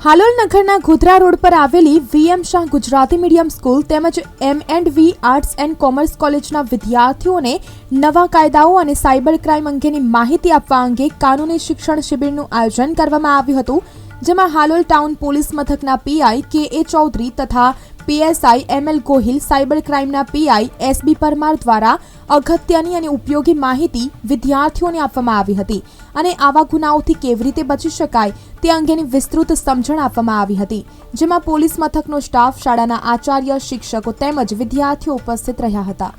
હાલોલ નગરના ગોધરા રોડ પર આવેલી V M Shah Gujarati medium school તેમજ M and V arts and commerce કોલેજના વિદ્યાર્થીઓને નવા કાયદાઓ અને સાયબર ક્રાઇમ અંગેની માહિતી આપવા અંગે કાનૂની શિક્ષણ શિબિરનું આયોજન કરવામાં આવ્યું હતું. જેમાં હાલોલ ટાઉન પોલીસ મથકના પીઆઈ કે એ ચૌધરી તથા PSI M L Gohil cyber ક્રાઇમના PI SB Parmar દ્વારા અગત્યની અને ઉપયોગી માહિતી વિદ્યાર્થીઓને આપવામાં આવી હતી અને આવા ગુનાઓથી કેવી રીતે બચી શકાય તે અંગેની વિસ્તૃત સમજણ આપવામાં આવી હતી, જેમાં પોલીસ મથકનો સ્ટાફ, શાળાના આચાર્ય, શિક્ષકો તેમજ વિદ્યાર્થીઓ ઉપસ્થિત રહ્યા હતા.